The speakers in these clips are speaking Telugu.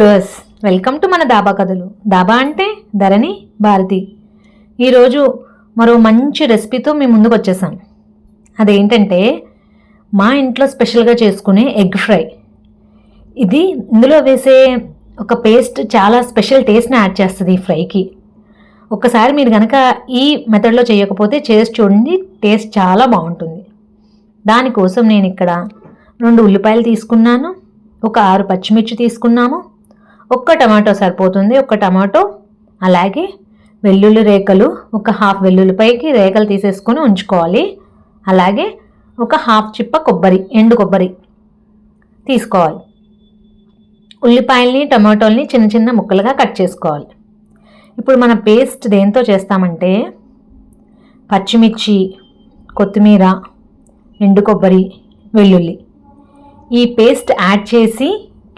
వ్యూవర్స్ వెల్కమ్ టు మన దాబా కథలు. దాబా అంటే ధరణి భారతి. ఈరోజు మరో మంచి రెసిపీతో మీ ముందుకు వచ్చేసాం. అదేంటంటే మా ఇంట్లో స్పెషల్గా చేసుకునే ఎగ్ ఫ్రై. ఇది ఇందులో వేసే ఒక పేస్ట్ చాలా స్పెషల్ టేస్ట్ని యాడ్ చేస్తుంది ఈ ఫ్రైకి. ఒక్కసారి మీరు కనుక ఈ మెథడ్లో చేయకపోతే చేసి చూడండి టేస్ట్ చాలా బాగుంటుంది. దానికోసం నేను ఇక్కడ రెండు ఉల్లిపాయలు తీసుకున్నాను ఒక ఆరు పచ్చిమిర్చి తీసుకున్నాము ఒక్క టమాటో సరిపోతుంది ఒక్క టమాటో. అలాగే వెల్లుల్లి రేఖలు ఒక హాఫ్ వెల్లుల్లిపైకి రేఖలు తీసేసుకొని ఉంచుకోవాలి. అలాగే ఒక హాఫ్ చిప్ప కొబ్బరి ఎండు కొబ్బరి తీసుకోవాలి. ఉల్లిపాయల్ని టమాటోల్ని చిన్న చిన్న ముక్కలుగా కట్ చేసుకోవాలి. ఇప్పుడు మన పేస్ట్ దేంతో చేస్తామంటే పచ్చిమిర్చి కొత్తిమీర ఎండు కొబ్బరి వెల్లుల్లి. ఈ పేస్ట్ యాడ్ చేసి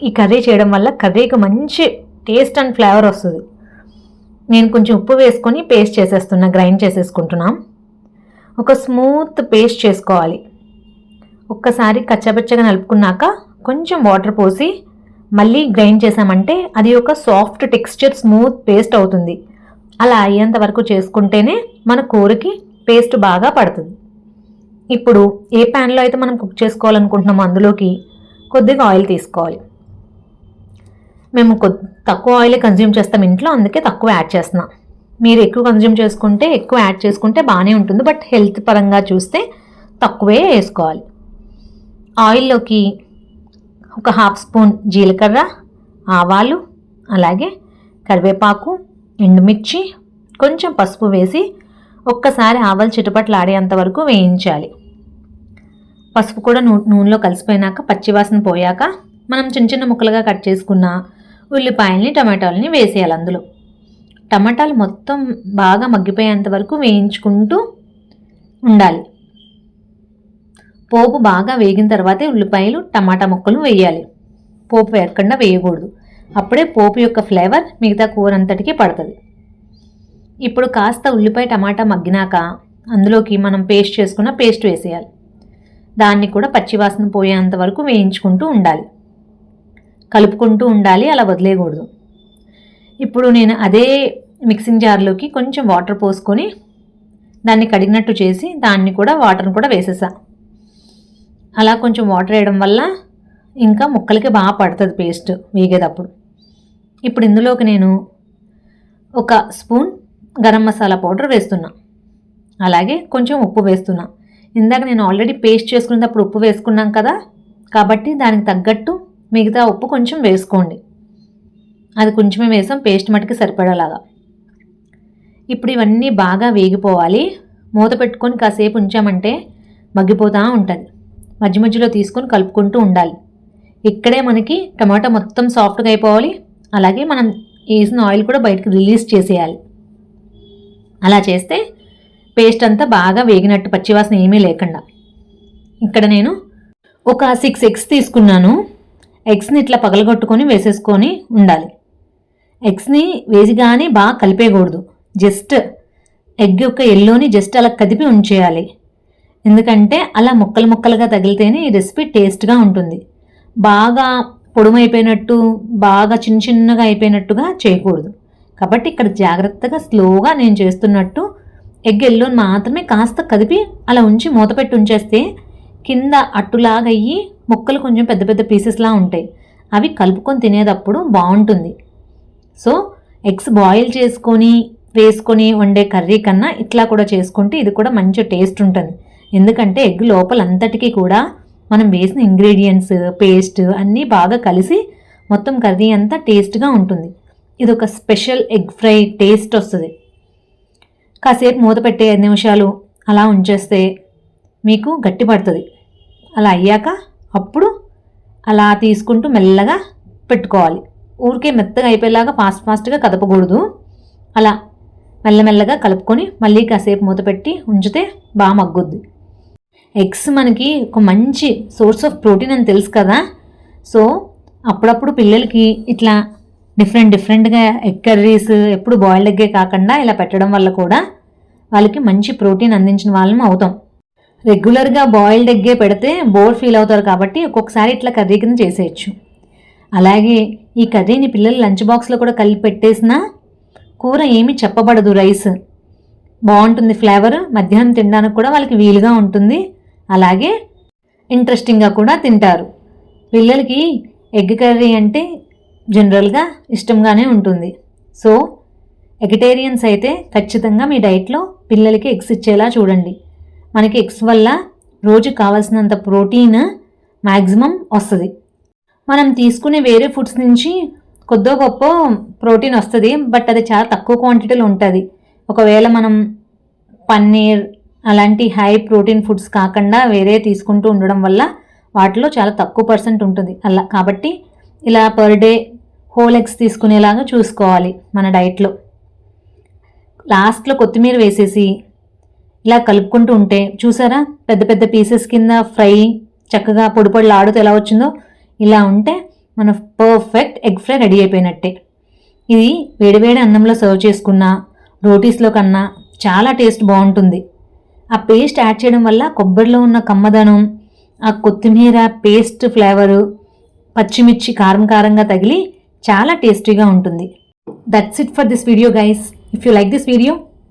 ఈ కర్రీ చేయడం వల్ల కర్రీకి మంచి టేస్ట్ అండ్ ఫ్లేవర్ వస్తుంది. నేను కొంచెం ఉప్పు వేసుకొని పేస్ట్ చేసేస్తున్నా గ్రైండ్ చేసేసుకుంటున్నాం. ఒక స్మూత్ పేస్ట్ చేసుకోవాలి. ఒక్కసారి కచ్చబచ్చగా నలుపుకున్నాక కొంచెం వాటర్ పోసి మళ్ళీ గ్రైండ్ చేసామంటే అది ఒక సాఫ్ట్ టెక్స్చర్ స్మూత్ పేస్ట్ అవుతుంది. అలా అయ్యేంత వరకు చేసుకుంటేనే మన కూరకి పేస్ట్ బాగా పడుతుంది. ఇప్పుడు ఏ ప్యాన్లో అయితే మనం కుక్ చేసుకోవాలనుకుంటున్నామో అందులోకి కొద్దిగా ఆయిల్ తీసుకోవాలి. మేము కొద్ది తక్కువ ఆయిలే కన్జ్యూమ్ చేస్తాం ఇంట్లో అందుకే తక్కువ యాడ్ చేస్తున్నాం. మీరు ఎక్కువ కన్జ్యూమ్ చేసుకుంటే ఎక్కువ యాడ్ చేసుకుంటే బాగానే ఉంటుంది బట్ హెల్త్ పరంగా చూస్తే తక్కువే వేసుకోవాలి. ఆయిల్లోకి ఒక హాఫ్ స్పూన్ జీలకర్ర ఆవాలు అలాగే కరివేపాకు ఎండుమిర్చి కొంచెం పసుపు వేసి ఒక్కసారి ఆవాలు చిటపట్లాడేంత వరకు వేయించాలి. పసుపు కూడా నూ నూనెలో కలిసిపోయినాక పచ్చివాసన పోయాక మనం చిన్న చిన్న ముక్కలుగా కట్ చేసుకున్న ఉల్లిపాయల్ని టమాటాలని వేసేయాలి అందులో. టమాటాలు మొత్తం బాగా మగ్గిపోయేంత వరకు వేయించుకుంటూ ఉండాలి. పోపు బాగా వేగిన తర్వాతే ఉల్లిపాయలు టమాటా ముక్కలు వేయాలి. పోపు వేయకుండా వేయకూడదు. అప్పుడే పోపు యొక్క ఫ్లేవర్ మిగతా కూర అంతటికీ పడుతుంది. ఇప్పుడు కాస్త ఉల్లిపాయ టమాటా మగ్గినాక అందులోకి మనం పేస్ట్ చేసుకున్న పేస్ట్ వేసేయాలి. దాన్ని కూడా పచ్చివాసన పోయేంత వరకు వేయించుకుంటూ ఉండాలి. కలుపుకుంటూ ఉండాలి అలా వదిలేయకూడదు. ఇప్పుడు నేను అదే మిక్సింగ్ జార్లోకి కొంచెం వాటర్ పోసుకొని దాన్ని కడిగినట్టు చేసి దాన్ని కూడా వాటర్ని కూడా వేసేసా. అలా కొంచెం వాటర్ వేయడం వల్ల ఇంకా ముక్కలకి బాగా పడుతుంది పేస్ట్ వేగేటప్పుడు. ఇప్పుడు ఇందులోకి నేను ఒక స్పూన్ గరం మసాలా పౌడర్ వేస్తున్నా. అలాగే కొంచెం ఉప్పు వేస్తున్నా. ఇందాక నేను ఆల్రెడీ పేస్ట్ చేసుకునేటప్పుడు ఉప్పు వేసుకున్నాం కదా కాబట్టి దానికి తగ్గట్టు మిగతా ఉప్పు కొంచెం వేసుకోండి. అది కొంచెమే వేసాం పేస్ట్ మటుకు సరిపడేలాగా. ఇప్పుడు ఇవన్నీ బాగా వేగిపోవాలి. మూత పెట్టుకొని కాసేపు ఉంచామంటే మగ్గిపోతూ ఉంటుంది. మధ్య మధ్యలో తీసుకొని కలుపుకుంటూ ఉండాలి. ఇక్కడే మనకి టమాటా మొత్తం సాఫ్ట్గా అయిపోవాలి. అలాగే మనం వేసిన ఆయిల్ కూడా బయటకు రిలీజ్ చేసేయాలి. అలా చేస్తే పేస్ట్ అంతా బాగా వేగినట్టు పచ్చివాసన ఏమీ లేకుండా. ఇక్కడ నేను ఒక సిక్స్ ఎగ్స్ తీసుకున్నాను. ఎగ్స్ని ఇట్లా పగలగొట్టుకొని వేసేసుకొని ఉండాలి. ఎగ్స్ని వేసి కానీ బాగా కలిపేయకూడదు. జస్ట్ ఎగ్ యొక్క ఎల్లోని జస్ట్ అలా కదిపి ఉంచేయాలి. ఎందుకంటే అలా ముక్కలు ముక్కలుగా తగిలితేనే ఈ రెసిపీ టేస్ట్గా ఉంటుంది. బాగా పొడుమైపోయినట్టు బాగా చిన్న చిన్నగా అయిపోయినట్టుగా చేయకూడదు. కాబట్టి ఇక్కడ జాగ్రత్తగా స్లోగా నేను చేస్తున్నట్టు ఎగ్ ఎల్లోని మాత్రమే కాస్త కదిపి అలా ఉంచి మూత పెట్టి ఉంచేస్తే కింద అట్టులాగయ్యి ముక్కలు కొంచెం పెద్ద పెద్ద పీసెస్లా ఉంటాయి. అవి కలుపుకొని తినేటప్పుడు బాగుంటుంది. సో ఎగ్స్ బాయిల్ చేసుకొని వేసుకొని వండే కర్రీ కన్నా ఇట్లా కూడా చేసుకుంటే ఇది కూడా మంచి టేస్ట్ ఉంటుంది. ఎందుకంటే ఎగ్ లోపలంతటికీ కూడా మనం వేసిన ఇంగ్రీడియంట్స్ పేస్ట్ అన్నీ బాగా కలిసి మొత్తం కర్రీ అంతా టేస్ట్గా ఉంటుంది. ఇది ఒక స్పెషల్ ఎగ్ ఫ్రై టేస్ట్ వస్తుంది. కాసేపు మూత పెట్టే ఐదు నిమిషాలు అలా ఉంచేస్తే మీకు గట్టి పడుతుంది అలా అయ్యాక అప్పుడు అలా తీసుకుంటూ మెల్లగా పెట్టుకోవాలి. ఊరికే మెత్తగా అయిపోయేలాగా ఫాస్ట్ ఫాస్ట్గా కదపకూడదు. అలా మెల్లమెల్లగా కలుపుకొని మళ్ళీ కాసేపు మూత పెట్టి ఉంచితే బాగా మగ్గుద్ది. ఎగ్స్ మనకి ఒక మంచి సోర్స్ ఆఫ్ ప్రోటీన్ అని తెలుసు కదా. సో అప్పుడప్పుడు పిల్లలకి ఇట్లా డిఫరెంట్ డిఫరెంట్గా ఎగ్ కర్రీస్ ఎప్పుడు బాయిల్డ్ ఎగ్గే కాకుండా ఇలా పెట్టడం వల్ల కూడా వాళ్ళకి మంచి ప్రోటీన్ అందించిన వాళ్ళం అవుతాం. రెగ్యులర్గా బాయిల్డ్ ఎగ్గే పెడితే బోర్ ఫీల్ అవుతారు కాబట్టి ఒక్కొక్కసారి ఇట్లా కర్రీ కింద చేసేయచ్చు. అలాగే ఈ కర్రీని పిల్లలు లంచ్ బాక్స్లో కూడా కలిపి పెట్టేసినా కూర ఏమీ చెప్పబడదు రైస్. బాగుంటుంది ఫ్లేవర్ మధ్యాహ్నం తినడానికి కూడా వాళ్ళకి వీలుగా ఉంటుంది. అలాగే ఇంట్రెస్టింగ్గా కూడా తింటారు. పిల్లలకి ఎగ్ కర్రీ అంటే జనరల్గా ఇష్టంగానే ఉంటుంది. సో ఎగిటేరియన్స్ అయితే ఖచ్చితంగా మీ డైట్లో పిల్లలకి ఎగ్స్ ఇచ్చేలా చూడండి. మనకి ఎగ్స్ వల్ల రోజు కావాల్సినంత ప్రోటీన్ మ్యాక్సిమం వస్తుంది. మనం తీసుకునే వేరే ఫుడ్స్ నుంచి కొద్దో గొప్ప ప్రోటీన్ వస్తుంది బట్ అది చాలా తక్కువ క్వాంటిటీలో ఉంటుంది. ఒకవేళ మనం పన్నీర్ అలాంటి హై ప్రోటీన్ ఫుడ్స్ కాకుండా వేరే తీసుకుంటూ ఉండడం వల్ల వాటిలో చాలా తక్కువ పర్సెంట్ ఉంటుంది. అలా కాబట్టి ఇలా పర్ డే హోల్ ఎగ్స్ తీసుకునేలాగా చూసుకోవాలి మన డైట్లో. లాస్ట్లో కొత్తిమీర వేసేసి ఇలా కలుపుకుంటూ ఉంటే చూసారా? పెద్ద పెద్ద పీసెస్ కింద ఫ్రై చక్కగా పొడి పొడిలు ఆడుతూ ఎలా వచ్చిందో? ఇలా ఉంటే మన పర్ఫెక్ట్ ఎగ్ ఫ్రై రెడీ అయిపోయినట్టే. ఇది వేడివేడి అన్నంలో సర్వ్ చేసుకున్న రోటీస్లో కన్నా చాలా టేస్ట్ బాగుంటుంది. ఆ పేస్ట్ యాడ్ చేయడం వల్ల కొబ్బరిలో ఉన్న కమ్మదనం ఆ కొత్తిమీర పేస్ట్ ఫ్లేవరు పచ్చిమిర్చి కారం కారంగా తగిలి చాలా టేస్టీగా ఉంటుంది. That's it for this video guys if you like this video